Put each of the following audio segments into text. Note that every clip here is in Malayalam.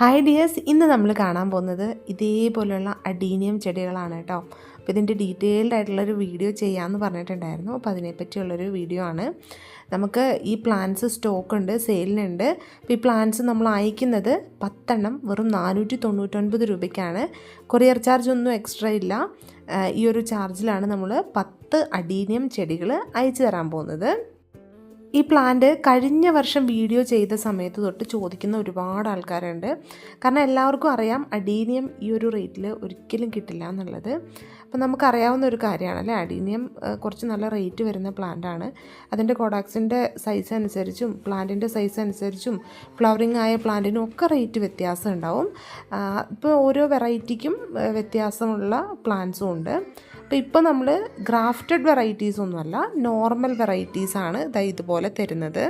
ഹായ് ഡിയേഴ്സ് ഇന്ന് നമ്മൾ കാണാൻ പോകുന്നത് ഇതേപോലെയുള്ള അഡീനിയം ചെടികളാണ് കേട്ടോ. അപ്പോൾ ഇതിന്റെ ഡീറ്റെയിൽഡ് ആയിട്ടുള്ളൊരു വീഡിയോ ചെയ്യാമെന്ന് പറഞ്ഞിട്ടുണ്ടായിരുന്നു. അപ്പോൾ അതിനെപ്പറ്റിയുള്ളൊരു വീഡിയോ ആണ്. നമുക്ക് ഈ പ്ലാന്റ്സ് സ്റ്റോക്ക് ഉണ്ട് സെയിലിനുണ്ട് അപ്പോൾ ഈ പ്ലാന്റ്സ് നമ്മൾ അയക്കുന്നത് പത്തെണ്ണം വെറും നാനൂറ്റി തൊണ്ണൂറ്റൊൻപത് രൂപയ്ക്കാണ്. കൊറിയർ ചാർജ് ഒന്നും എക്സ്ട്രാ ഇല്ല. ഈ ഒരു ചാർജിലാണ് നമ്മൾ പത്ത് അഡീനിയം ചെടികൾ അയച്ചു തരാൻ പോകുന്നത്. ഈ പ്ലാന്റ് കഴിഞ്ഞ വർഷം വീഡിയോ ചെയ്ത സമയത്ത് തൊട്ട് ചോദിക്കുന്ന ഒരുപാട് ആൾക്കാരുണ്ട്. കാരണം എല്ലാവർക്കും അറിയാം അഡീനിയം ഈ ഒരു റേറ്റിൽ ഒരിക്കലും കിട്ടില്ല എന്നുള്ളത്. അപ്പോൾ നമുക്കറിയാവുന്ന ഒരു കാര്യമാണ് അല്ലേ? അഡീനിയം കുറച്ച് നല്ല റേറ്റ് വരുന്ന പ്ലാന്റാണ് അതിന്റെ കൊഡാക്സിന്റെ സൈസ് അനുസരിച്ചും പ്ലാന്റിന്റെ സൈസ് അനുസരിച്ചും ഫ്ലവറിങ് ആയ പ്ലാന്റിനും ഒക്കെ റേറ്റ് വ്യത്യാസം ഉണ്ടാവും. ഇപ്പോൾ ഓരോ വെറൈറ്റിക്കും വ്യത്യാസമുള്ള പ്ലാന്റ്സും ഉണ്ട്. അപ്പോൾ ഇപ്പോൾ നമ്മൾ ഗ്രാഫ്റ്റഡ് വെറൈറ്റീസ് ഒന്നുമല്ല നോർമൽ വെറൈറ്റീസ് ആണ് ഇതാ ഇതുപോലെ തരുന്നത്.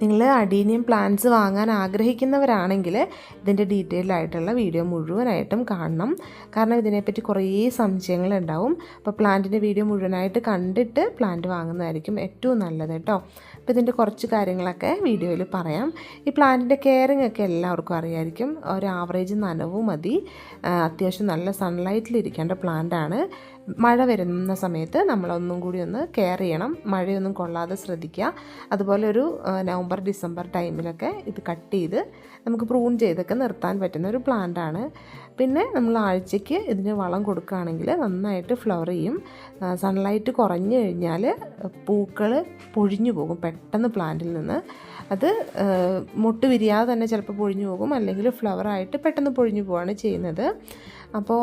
നിങ്ങൾ അഡീനിയം പ്ലാന്റ്സ് വാങ്ങാൻ ആഗ്രഹിക്കുന്നവരാണെങ്കിൽ ഇതിന്റെ ഡീറ്റെയിൽഡ് ആയിട്ടുള്ള വീഡിയോ മുഴുവനായിട്ടും കാണണം. കാരണം ഇതിനെപ്പറ്റി കുറേ സംശയങ്ങളുണ്ടാവും അപ്പോൾ പ്ലാന്റിന്റെ വീഡിയോ മുഴുവനായിട്ട് കണ്ടിട്ട് പ്ലാന്റ് വാങ്ങുന്നതായിരിക്കും ഏറ്റവും നല്ലത് കേട്ടോ. അപ്പോൾ ഇതിന്റെ കുറച്ച് കാര്യങ്ങളൊക്കെ വീഡിയോയിൽ പറയാം. ഈ പ്ലാന്റിന്റെ കെയറിങ് ഒക്കെ എല്ലാവർക്കും അറിയായിരിക്കും. ഒരു ആവറേജ് നനവും മതി. അത്യാവശ്യം നല്ല സൺലൈറ്റിൽ ഇരിക്കേണ്ട പ്ലാന്റാണ് മഴ വരുന്ന സമയത്ത് നമ്മളൊന്നും കൂടി ഒന്ന് കെയർ ചെയ്യണം. മഴയൊന്നും കൊള്ളാതെ ശ്രദ്ധിക്കുക. അതുപോലെ ഒരു നവംബർ ഡിസംബർ ടൈമിലൊക്കെ ഇത് കട്ട് ചെയ്ത് നമുക്ക് പ്രൂൺ ചെയ്തൊക്കെ നിർത്താൻ പറ്റുന്ന ഒരു പ്ലാന്റാണ് പിന്നെ നമ്മൾ ആഴ്ചയ്ക്ക് ഇതിന് വളം കൊടുക്കുകയാണെങ്കിൽ നന്നായിട്ട് ഫ്ലവർ ചെയ്യും. സൺലൈറ്റ് കുറഞ്ഞു കഴിഞ്ഞാൽ പൂക്കൾ പൊഴിഞ്ഞു പോകും പെട്ടെന്ന് പ്ലാന്റിൽ നിന്ന്. അത് മുട്ട് വിരിയാതെ തന്നെ ചിലപ്പോൾ പൊഴിഞ്ഞു പോകും. അല്ലെങ്കിൽ ഫ്ലവറായിട്ട് പെട്ടെന്ന് പൊഴിഞ്ഞു പോവുകയാണ് ചെയ്യുന്നത്. അപ്പോൾ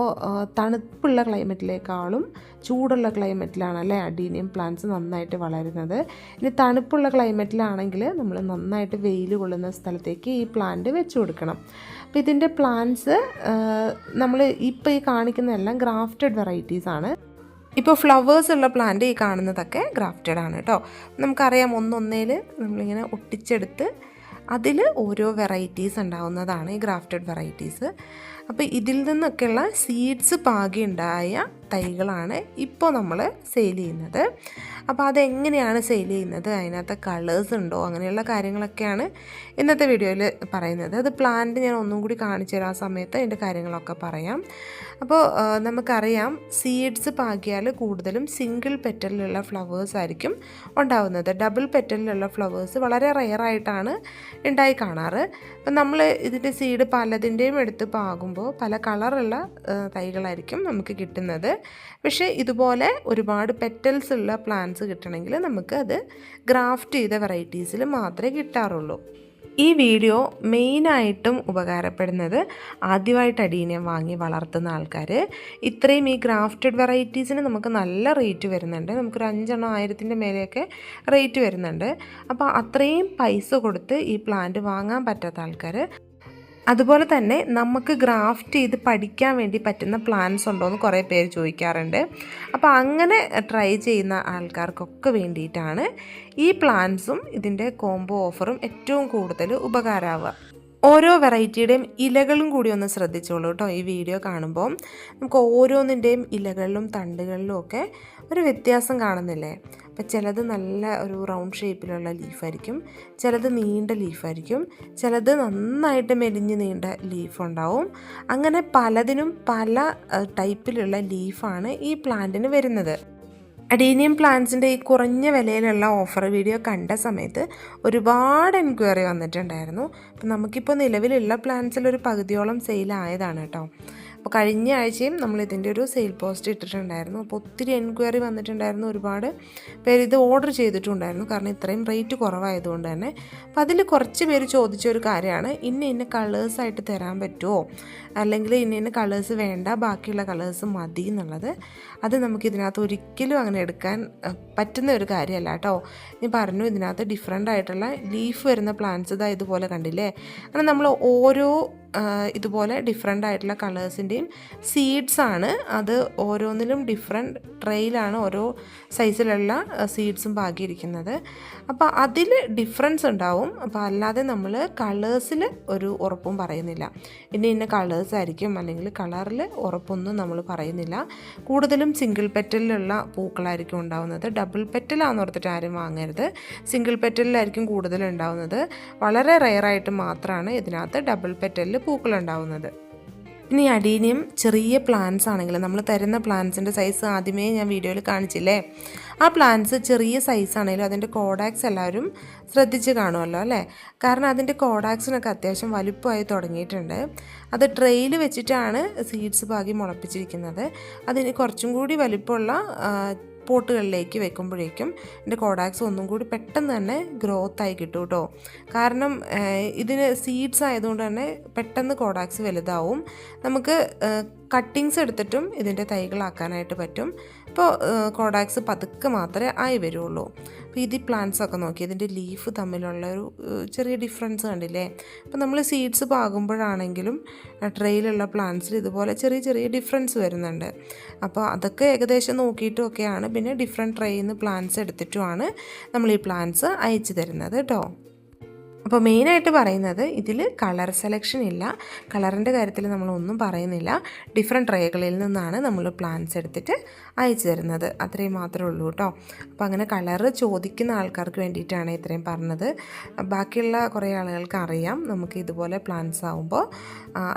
തണുപ്പുള്ള ക്ലൈമറ്റിലേക്കാളും ചൂടുള്ള ക്ലൈമറ്റിലാണ് അല്ലേ അഡീനിയം പ്ലാന്റ്സ് നന്നായിട്ട് വളരുന്നത്. ഇനി തണുപ്പുള്ള ക്ലൈമറ്റിലാണെങ്കിൽ നമ്മൾ നന്നായിട്ട് വെയിൽ കൊള്ളുന്ന സ്ഥലത്തേക്ക് ഈ പ്ലാന്റ് വെച്ച് കൊടുക്കണം. അപ്പോൾ ഇതിന്റെ പ്ലാന്റ്സ് നമ്മൾ ഇപ്പോൾ ഈ കാണിക്കുന്നതെല്ലാം ഗ്രാഫ്റ്റഡ് വെറൈറ്റീസ് ആണ്. ഇപ്പോൾ ഫ്ലവേഴ്സ് ഉള്ള പ്ലാന്റ് ഈ കാണുന്നതൊക്കെ ഗ്രാഫ്റ്റഡ് ആണ് കേട്ടോ. നമുക്കറിയാം ഒന്നൊന്നേൽ നമ്മളിങ്ങനെ ഒട്ടിച്ചെടുത്ത് അതിൽ ഓരോ വെറൈറ്റീസ് ഉണ്ടാവുന്നതാണ് ഈ ഗ്രാഫ്റ്റഡ് വെറൈറ്റീസ്. അപ്പോൾ ഇതിൽ നിന്നൊക്കെയുള്ള സീഡ്സ് പാകി ഉണ്ടായ തൈകളാണ് ഇപ്പോൾ നമ്മൾ സെയിൽ ചെയ്യുന്നത്. അപ്പോൾ അതെങ്ങനെയാണ് സെയിൽ ചെയ്യുന്നത്? അതിനകത്ത് കളേഴ്സ് ഉണ്ടോ? അങ്ങനെയുള്ള കാര്യങ്ങളൊക്കെയാണ് ഇന്നത്തെ വീഡിയോയിൽ പറയുന്നത്. അത് പ്ലാന്റ് ഞാൻ ഒന്നും കൂടി കാണിച്ചു തരാം ആ സമയത്ത് അതിന്റെ കാര്യങ്ങളൊക്കെ പറയാം. അപ്പോൾ നമുക്കറിയാം സീഡ്സ് പാകിയാൽ കൂടുതലും സിംഗിൾ പെറ്റലിലുള്ള ഫ്ലവേഴ്സ് ആയിരിക്കും ഉണ്ടാവുന്നത്. ഡബിൾ പെറ്റലിലുള്ള ഫ്ലവേഴ്സ് വളരെ റെയറായിട്ടാണ് ഉണ്ടായി കാണാറ്. അപ്പം നമ്മൾ ഇതിന്റെ സീഡ് പലതിന്റെയും എടുത്ത് പാകുമ്പോൾ പല കളറുള്ള തൈകളായിരിക്കും നമുക്ക് കിട്ടുന്നത്. പക്ഷേ ഇതുപോലെ ഒരുപാട് പെറ്റൽസ് ഉള്ള പ്ലാന്റ്സ് കിട്ടണമെങ്കിൽ നമുക്ക് അത് ഗ്രാഫ്റ്റ് ചെയ്ത വെറൈറ്റീസിൽ മാത്രമേ കിട്ടാറുള്ളൂ. ഈ വീഡിയോ മെയിനായിട്ടും ഉപകാരപ്പെടുന്നത് ആദ്യമായിട്ട് അടീനിയം വാങ്ങി വളർത്തുന്ന ആൾക്കാർ ഇത്രയും ഈ ഗ്രാഫ്റ്റഡ് വെറൈറ്റീസിന് നമുക്ക് നല്ല റേറ്റ് വരുന്നുണ്ട്. നമുക്കൊരു അഞ്ചെണ്ണം ആയിരത്തിന്റെ മേലെയൊക്കെ റേറ്റ് വരുന്നുണ്ട്. അപ്പോൾ അത്രയും പൈസ കൊടുത്ത് ഈ പ്ലാന്റ് വാങ്ങാൻ പറ്റാത്ത ആൾക്കാർ അതുപോലെ തന്നെ നമുക്ക് ഗ്രാഫ്റ്റ് ചെയ്ത് പഠിക്കാൻ വേണ്ടി പറ്റുന്ന പ്ലാൻസ് ഉണ്ടോ എന്ന് കുറേ പേര് ചോദിക്കാറുണ്ട്. അപ്പോൾ അങ്ങനെ ട്രൈ ചെയ്യുന്ന ആൾക്കാർക്കൊക്കെ വേണ്ടിയിട്ടാണ് ഈ പ്ലാൻസും ഇതിന്റെ കോംബോ ഓഫറും ഏറ്റവും കൂടുതൽ ഉപകാരമാവുക ഓരോ വെറൈറ്റിയുടെയും ഇലകളും കൂടി ഒന്ന് ശ്രദ്ധിച്ചോളൂ കേട്ടോ ഈ വീഡിയോ കാണുമ്പോൾ നമുക്ക് ഓരോന്നിന്റെയും ഇലകളിലും തണ്ടുകളിലും ഒക്കെ ഒരു വ്യത്യാസം കാണുന്നില്ലേ? അപ്പം ചിലത് നല്ല ഒരു റൗണ്ട് ഷേപ്പിലുള്ള ലീഫായിരിക്കും ചിലത് നീണ്ട ലീഫായിരിക്കും ചിലത് നന്നായിട്ട് മെലിഞ്ഞ് നീണ്ട ലീഫ് ഉണ്ടാവും അങ്ങനെ പലതിനും പല ടൈപ്പിലുള്ള ലീഫാണ് ഈ പ്ലാന്റിന് വരുന്നത്. അഡീനിയം പ്ലാന്റ്സിന്റെ ഈ കുറഞ്ഞ വിലയിലുള്ള ഓഫർ വീഡിയോ കണ്ട സമയത്ത് ഒരുപാട് എൻക്വയറി വന്നിട്ടുണ്ടായിരുന്നു. അപ്പം നമുക്കിപ്പോൾ നിലവിലുള്ള പ്ലാന്റ്സിൽ ഒരു പകുതിയോളം സെയിലായതാണ് കേട്ടോ. അപ്പോൾ കഴിഞ്ഞ ആഴ്ചയും നമ്മൾ ഇതിന്റെ ഒരു സെയിൽ പോസ്റ്റ് ഇട്ടിട്ടുണ്ടായിരുന്നു. അപ്പോൾ ഒത്തിരി എൻക്വയറി വന്നിട്ടുണ്ടായിരുന്നു ഒരുപാട് പേര് ഇത് ഓർഡർ ചെയ്തിട്ടുണ്ടായിരുന്നു. കാരണം ഇത്രയും റേറ്റ് കുറവായതുകൊണ്ട് തന്നെ. അപ്പോൾ അതിൽ കുറച്ച് പേര് ചോദിച്ച ഒരു കാര്യമാണ്. ഇന്ന ഇന്ന കളേഴ്സായിട്ട് തരാൻ പറ്റുമോ അല്ലെങ്കിൽ ഇന്ന ഇന്ന കളേഴ്സ് വേണ്ട ബാക്കിയുള്ള കളേഴ്സ് മതി എന്നുള്ളത്. അത് നമുക്ക് ഇതിനകത്ത് ഒരിക്കലും അങ്ങനെ എടുക്കാൻ പറ്റുന്ന ഒരു കാര്യമല്ല കേട്ടോ. ഞാൻ പറഞ്ഞു ഇതിനകത്ത് ഡിഫറെന്റ് ആയിട്ടുള്ള ലീഫ് വരുന്ന പ്ലാന്റ്സ് ഇതാ ഇതുപോലെ കണ്ടില്ലേ? അങ്ങനെ നമ്മൾ ഓരോ ഇതുപോലെ ഡിഫറെന്റ് ആയിട്ടുള്ള കളേഴ്സിന്റെയും സീഡ്സ് ആണ്. അത് ഓരോന്നിലും ഡിഫറെന്റ് ട്രെയിലാണ് ഓരോ സൈസിലുള്ള സീഡ്സും പാകിയിരിക്കുന്നത്. അപ്പോൾ അതിൽ ഡിഫറൻസ് ഉണ്ടാവും. അപ്പോൾ അല്ലാതെ നമ്മൾ കളേഴ്സിൽ ഒരു ഉറപ്പും പറയുന്നില്ല. ഇന്ന ഇന്ന കളേഴ്സ് ആയിരിക്കും അല്ലെങ്കിൽ കളറിൽ ഉറപ്പൊന്നും നമ്മൾ പറയുന്നില്ല. കൂടുതലും സിംഗിൾ പെറ്റലിലുള്ള പൂക്കളായിരിക്കും ഉണ്ടാവുന്നത്. ഡബിൾ പെറ്റലാന്ന് ഓർത്തിട്ട് ആരും വാങ്ങരുത്. സിംഗിൾ പെറ്റലിലായിരിക്കും കൂടുതൽ ഉണ്ടാവുന്നത്. വളരെ റെയറായിട്ട് മാത്രമാണ് ഇതിനകത്ത് ഡബിൾ പെറ്റലിൽ പൂക്കളുണ്ടാവുന്നത്. ഇനി അടീനിയം ചെറിയ പ്ലാന്റ്സ് ആണെങ്കിലും നമ്മൾ തരുന്ന പ്ലാന്റ്സിന്റെ സൈസ് ആദ്യമേ ഞാൻ വീഡിയോയിൽ കാണിച്ചില്ലേ? ആ പ്ലാന്റ്സ് ചെറിയ സൈസ് ആണെങ്കിലും അതിന്റെ കോഡാക്സ് എല്ലാവരും ശ്രദ്ധിച്ച് കാണുമല്ലോ അല്ലേ? കാരണം അതിന്റെ കോഡാക്സിനൊക്കെ അത്യാവശ്യം വലുപ്പമായി തുടങ്ങിയിട്ടുണ്ട്. അത് ട്രെയിൽ വെച്ചിട്ടാണ് സീഡ്സ് പാകി മുളപ്പിച്ചിരിക്കുന്നത്. അതിന് കുറച്ചും കൂടി വലിപ്പമുള്ള പോട്ടുകളിലേക്ക് വെക്കുമ്പോഴേക്കും എന്റെ കോഡാക്സ് ഒന്നും കൂടി പെട്ടെന്ന് തന്നെ ഗ്രോത്ത് ആയി കിട്ടും കേട്ടോ. കാരണം ഇതിന് സീഡ്സ് ആയതുകൊണ്ട് തന്നെ പെട്ടെന്ന് കോഡാക്സ് വലുതാവും. നമുക്ക് കട്ടിങ്സ് എടുത്തിട്ടും ഇതിന്റെ തൈകളാക്കാനായിട്ട് പറ്റും. ഇപ്പോൾ കോഡാക്സ് പതുക്കെ മാത്രമേ ആയി വരുള്ളൂ. അപ്പോൾ ഇത് പ്ലാന്റ്സ് ഒക്കെ നോക്കി ഇതിന്റെ ലീഫ് തമ്മിലുള്ള ഒരു ചെറിയ ഡിഫറൻസ് കണ്ടില്ലേ? അപ്പോൾ നമ്മൾ സീഡ്സ് പാകുമ്പോഴാണെങ്കിലും ട്രെയിലുള്ള പ്ലാന്റ്സിൽ ഇതുപോലെ ചെറിയ ചെറിയ ഡിഫറൻസ് വരുന്നുണ്ട്. അപ്പോൾ അതൊക്കെ ഏകദേശം നോക്കിയിട്ടൊക്കെയാണ് പിന്നെ ഡിഫറെന്റ് ട്രെയിൽ നിന്ന് പ്ലാന്റ്സ് എടുത്തിട്ടുമാണ് നമ്മൾ ഈ പ്ലാന്റ്സ് അയച്ചു തരുന്നത് കേട്ടോ. അപ്പോൾ മെയിനായിട്ട് പറയുന്നത് ഇതിൽ കളർ സെലക്ഷൻ ഇല്ല. കളറിന്റെ കാര്യത്തിൽ നമ്മളൊന്നും പറയുന്നില്ല. ഡിഫറെന്റ് ട്രേകളിൽ നിന്നാണ് നമ്മൾ പ്ലാന്റ്സ് എടുത്തിട്ട് അയച്ചു തരുന്നത്. അത്രയും മാത്രമേ ഉള്ളൂ കേട്ടോ. അപ്പോൾ അങ്ങനെ കളറ് ചോദിക്കുന്ന ആൾക്കാർക്ക് വേണ്ടിയിട്ടാണ് ഇത്രയും പറഞ്ഞത്. ബാക്കിയുള്ള കുറേ ആളുകൾക്ക് അറിയാം. നമുക്ക് ഇതുപോലെ പ്ലാന്റ്സ് ആകുമ്പോൾ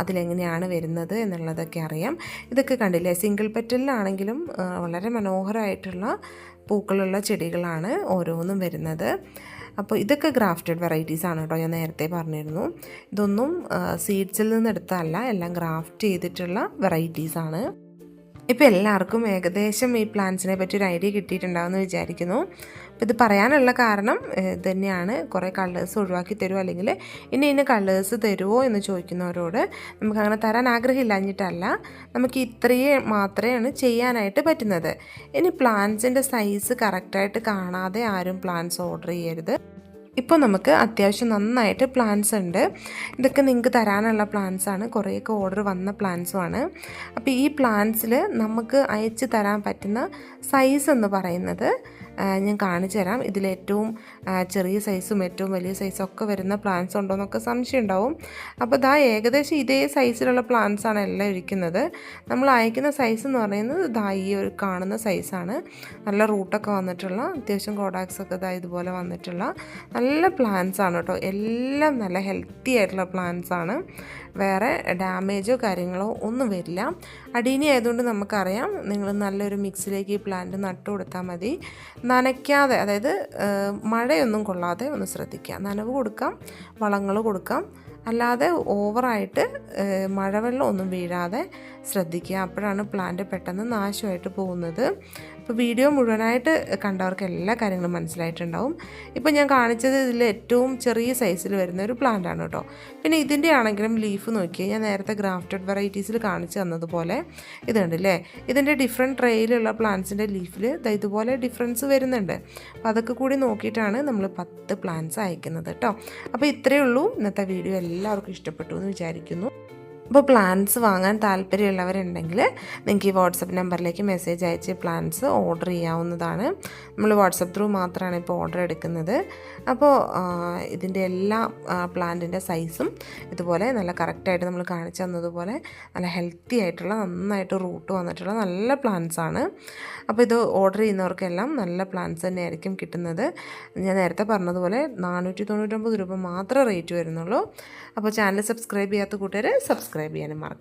അതിലെങ്ങനെയാണ് വരുന്നത് എന്നുള്ളതൊക്കെ അറിയാം. ഇതൊക്കെ കണ്ടില്ലേ? സിംഗിൾ പെറ്റലിലാണെങ്കിലും വളരെ മനോഹരമായിട്ടുള്ള പൂക്കളുള്ള ചെടികളാണ് ഓരോന്നും വരുന്നത്. അപ്പോൾ ഇതൊക്കെ ഗ്രാഫ്റ്റഡ് വെറൈറ്റീസ് ആണ് കേട്ടോ ഞാൻ നേരത്തെ പറഞ്ഞിരുന്നു. ഇതൊന്നും സീഡ്സിൽ നിന്ന് എടുത്തതല്ല എല്ലാം ഗ്രാഫ്റ്റ് ചെയ്തിട്ടുള്ള വെറൈറ്റീസ് ആണ്. ഇപ്പോൾ എല്ലാവർക്കും ഏകദേശം ഈ പ്ലാന്റ്സിനെ പറ്റി ഒരു ഐഡിയ കിട്ടിയിട്ടുണ്ടാവുമെന്ന് വിചാരിക്കുന്നു. ഇത് പറയാനുള്ള കാരണം ഇതുതന്നെയാണ് ഇത് തന്നെയാണ് കുറേ കളേഴ്സ് ഒഴിവാക്കി തരുമോ അല്ലെങ്കിൽ ഇനി ഇന്ന് കളേഴ്സ് തരുമോ എന്ന് ചോദിക്കുന്നവരോട് നമുക്ക് അങ്ങനെ തരാൻ ആഗ്രഹമില്ലാഞ്ഞിട്ടല്ല. നമുക്ക് ഇത്രയേ മാത്രമേ ചെയ്യാനായിട്ട് പറ്റുന്നത്. ഇനി പ്ലാന്റ്സിന്റെ സൈസ് കറക്റ്റായിട്ട് കാണാതെ ആരും പ്ലാന്റ്സ് ഓർഡർ ചെയ്യരുത്. ഇപ്പോൾ നമുക്ക് അത്യാവശ്യം നന്നായിട്ട് പ്ലാന്റ്സ് ഉണ്ട്. ഇതൊക്കെ നിങ്ങൾക്ക് തരാനുള്ള പ്ലാന്റ്സ് ആണ്. കുറേയൊക്കെ ഓർഡർ വന്ന പ്ലാൻസുമാണ് അപ്പോൾ ഈ പ്ലാന്റ്സിൽ നമുക്ക് അയച്ചു തരാൻ പറ്റുന്ന സൈസ് എന്ന് പറയുന്നത് ഞാൻ കാണിച്ചു തരാം. ഇതിലേറ്റവും ചെറിയ സൈസും ഏറ്റവും വലിയ സൈസും ഒക്കെ വരുന്ന പ്ലാന്റ്സ് ഉണ്ടോ എന്നൊക്കെ സംശയം ഉണ്ടാവും. അപ്പോൾ ഇതാ ഏകദേശം ഇതേ സൈസിലുള്ള പ്ലാന്റ്സ് ആണ് എല്ലാം ഇരിക്കുന്നത്. നമ്മൾ അയക്കുന്ന സൈസ് എന്ന് പറയുന്നത് ഇതാ ഈ ഒരു കാണുന്ന സൈസാണ് നല്ല റൂട്ടൊക്കെ വന്നിട്ടുള്ള അത്യാവശ്യം കോഡാക്സ് ഒക്കെ ഇതാ ഇതുപോലെ വന്നിട്ടുള്ള നല്ല പ്ലാന്റ്സ് ആണ് കേട്ടോ. എല്ലാം നല്ല ഹെൽത്തി ആയിട്ടുള്ള പ്ലാന്റ്സ് ആണ്. വേറെ ഡാമേജോ കാര്യങ്ങളോ ഒന്നും വരില്ല. അടീനി ആയതുകൊണ്ട് നമുക്കറിയാം നിങ്ങൾ നല്ലൊരു മിക്സിലേക്ക് ഈ പ്ലാന്റ് നട്ടു കൊടുത്താൽ മതി. നനയ്ക്കാതെ അതായത് മഴയൊന്നും കൊള്ളാതെ ഒന്ന് ശ്രദ്ധിക്കുക. നനവ് കൊടുക്കാം വളങ്ങൾ കൊടുക്കാം. അല്ലാതെ ഓവറായിട്ട് മഴവെള്ളം ഒന്നും വീഴാതെ ശ്രദ്ധിക്കുക. അപ്പോഴാണ് പ്ലാന്റ് പെട്ടെന്ന് നാശമായിട്ട് പോകുന്നത്. ഇപ്പോൾ വീഡിയോ മുഴുവനായിട്ട് കണ്ടവർക്ക് എല്ലാ കാര്യങ്ങളും മനസ്സിലായിട്ടുണ്ടാവും. ഇപ്പോൾ ഞാൻ കാണിച്ചത് ഇതിൽ ഏറ്റവും ചെറിയ സൈസിൽ വരുന്ന ഒരു പ്ലാന്റ് ആണ് കേട്ടോ പിന്നെ ഇതിന്റെ ആണെങ്കിലും ലീഫ് നോക്കിയാൽ ഞാൻ നേരത്തെ ഗ്രാഫ്റ്റഡ് വെറൈറ്റീസിൽ കാണിച്ചു തന്നതുപോലെ ഇത് അല്ലേ ഇതിന്റെ ഡിഫറെന്റ് ട്രേയിലുള്ള പ്ലാന്റ്സിന്റെ ലീഫിൽ ഇതുപോലെ ഡിഫറൻസ് വരുന്നുണ്ട്. അപ്പോൾ അതൊക്കെ കൂടി നോക്കിയിട്ടാണ് നമ്മൾ പത്ത് പ്ലാന്റ്സ് അയക്കുന്നത് കേട്ടോ അപ്പോൾ ഇത്രയേ ഉള്ളൂ. ഇന്നത്തെ വീഡിയോ എല്ലാവർക്കും ഇഷ്ടപ്പെട്ടു എന്ന് വിചാരിക്കുന്നു. അപ്പോൾ പ്ലാൻസ് വാങ്ങാൻ താല്പര്യമുള്ളവരുണ്ടെങ്കിൽ നിങ്ങൾക്ക് ഈ വാട്സപ്പ് നമ്പറിലേക്ക് മെസ്സേജ് അയച്ച് പ്ലാൻസ് ഓർഡർ ചെയ്യാവുന്നതാണ്. നമ്മൾ വാട്സപ്പ് ത്രൂ മാത്രമാണ് ഇപ്പോൾ ഓർഡർ എടുക്കുന്നത്. അപ്പോൾ ഇതിന്റെ എല്ലാ പ്ലാന്റിന്റെ സൈസും ഇതുപോലെ നല്ല കറക്റ്റായിട്ട് നമ്മൾ കാണിച്ചു തന്നതുപോലെ നല്ല ഹെൽത്തി ആയിട്ടുള്ള നന്നായിട്ട് റൂട്ട് വന്നിട്ടുള്ള നല്ല പ്ലാന്റ്സ് ആണ്. അപ്പോൾ ഇത് ഓർഡർ ചെയ്യുന്നവർക്കെല്ലാം നല്ല പ്ലാന്റ്സ് തന്നെയായിരിക്കും കിട്ടുന്നത്. ഞാൻ നേരത്തെ പറഞ്ഞതുപോലെ നാനൂറ്റി തൊണ്ണൂറ്റൊമ്പത് രൂപ മാത്രമേ റേറ്റ് വരുന്നുള്ളൂ. അപ്പോൾ ചാനൽ സബ്സ്ക്രൈബ് ചെയ്യാത്ത കൂട്ടുകാർ സബ്സ്ക്രൈബ് ചെയ്യാനും മറക്കാം